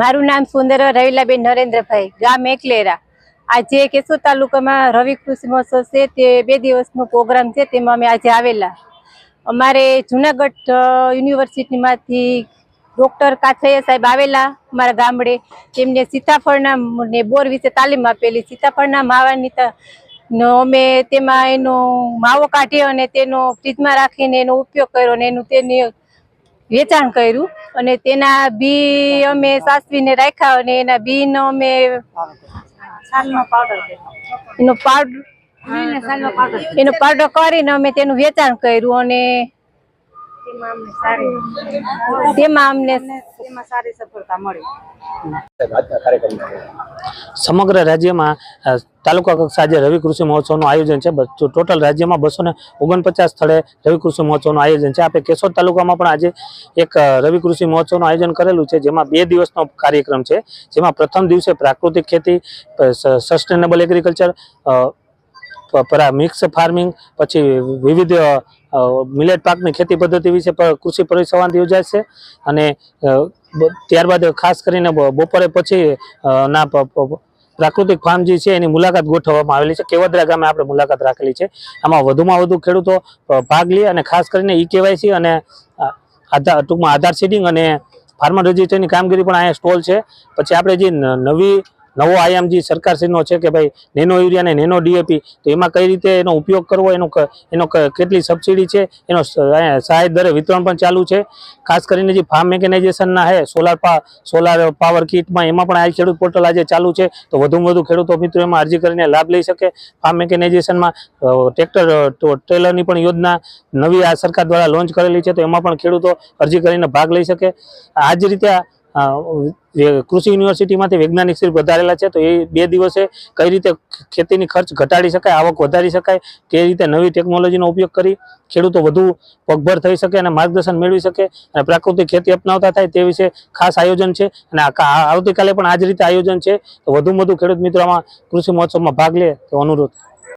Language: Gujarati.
મારું નામ સુંદર રવિલાબેન નરેન્દ્રભાઈ, ગામ એકલેરા. આજે કેશોદ તાલુકામાં રવિ કૃષિ મહોત્સવ છે, તે બે દિવસનો પ્રોગ્રામ છે, તેમાં અમે આજે આવેલા. અમારે જુનાગઢ યુનિવર્સિટીમાંથી ડૉક્ટર કાથૈયા સાહેબ આવેલા અમારા ગામડે. તેમને સીતાફળના ને બોર વિશે તાલીમ આપેલી. સીતાફળના માવાની અમે તેમાં એનો માવો કાઢી અને તેનો ફ્રીજમાં રાખીને એનો ઉપયોગ કર્યો અને એનું તેની વેચાણ કર્યું અને તેના બી અમે સાસવીને રાખ્યા અને એના બીનો અમે એનો પાવડર એનો પાવડર કરીને અમે તેનું વેચાણ કર્યું અને તેમાં અમને સારી સફળતા મળી. સમગ્ર રાજ્યમાં તાલુકા કક્ષા આજે રવિ કૃષિ મહોત્સવનું આયોજન છે. ટોટલ રાજ્યમાં બસો ને ઓગણપચાસ સ્થળે રવિ કૃષિ મહોત્સવનું આયોજન છે. આપણે કેશોદ તાલુકામાં પણ આજે એક રવિ કૃષિ મહોત્સવનું આયોજન કરેલું છે જેમાં બે દિવસનો કાર્યક્રમ છે. જેમાં પ્રથમ દિવસે પ્રાકૃતિક ખેતી સસ્ટેનેબલ એગ્રીકલ્ચર મિક્સ ફાર્મિંગ પછી વિવિધ મિલેટ પાકની ખેતી પદ્ધતિ વિશે કૃષિ પરિસંવાદ યોજાય છે અને ત્યારબાદ ખાસ કરીને બપોરે પછી ના પ્રાકૃતિક ફાર્મ જે છે એની મુલાકાત ગોઠવવામાં આવેલી છે. કેવદરા ગામે આપણે મુલાકાત રાખેલી છે. આમાં વધુમાં વધુ ખેડૂતો ભાગ લે અને ખાસ કરીને ઈ કેવાયસી અને આધાર ટૂંકમાં આધાર સીડિંગ અને ફાર્મર રજિસ્ટરની કામગીરી પણ અહીંયા સ્ટોલ છે. પછી આપણે જે નવી નવો આયામ જે સરકારશ્રીનો છે કે ભાઈ નેનો યુરિયા અને નેનો ડીએપી, તો એમાં કઈ રીતે એનો ઉપયોગ કરવો, એનો એનો કેટલી સબસિડી છે, એનો સહાય દરે વિતરણ પણ ચાલુ છે. ખાસ કરીને જે ફાર્મ મેકેનાઇઝેશનના હે સોલાર પા સોલાર પાવર કિટમાં એમાં પણ આ ખેડૂત પોર્ટલ આજે ચાલુ છે. તો વધુમાં વધુ ખેડૂતો મિત્રો એમાં અરજી કરીને લાભ લઈ શકે. ફાર્મ મેકેનાઇઝેશનમાં ટ્રેક્ટર ટ્રેલરની પણ યોજના નવી આ સરકાર દ્વારા લોન્ચ કરેલી છે, તો એમાં પણ ખેડૂતો અરજી કરીને ભાગ લઈ શકે. આ જ રીતે કૃષિ યુનિવર્સિટીમાંથી વૈજ્ઞાનિક શ્રી વધારેલા છે, તો એ બે દિવસે કઈ રીતે ખેતીની ખર્ચ ઘટાડી શકાય, આવક વધારી શકાય કઈ રીતે નવી ટેકનોલોજીનો ઉપયોગ કરી ખેડૂતો વધુ પગભર થઈ શકે અને માર્ગદર્શન મેળવી શકે અને પ્રાકૃતિક ખેતી અપનાવતા થાય તે વિશે ખાસ આયોજન છે. અને આવતીકાલે પણ આ જ રીતે આયોજન છે. તો વધુમાં વધુ ખેડૂત મિત્રોમાં કૃષિ મહોત્સવમાં ભાગ લે તો અનુરોધ.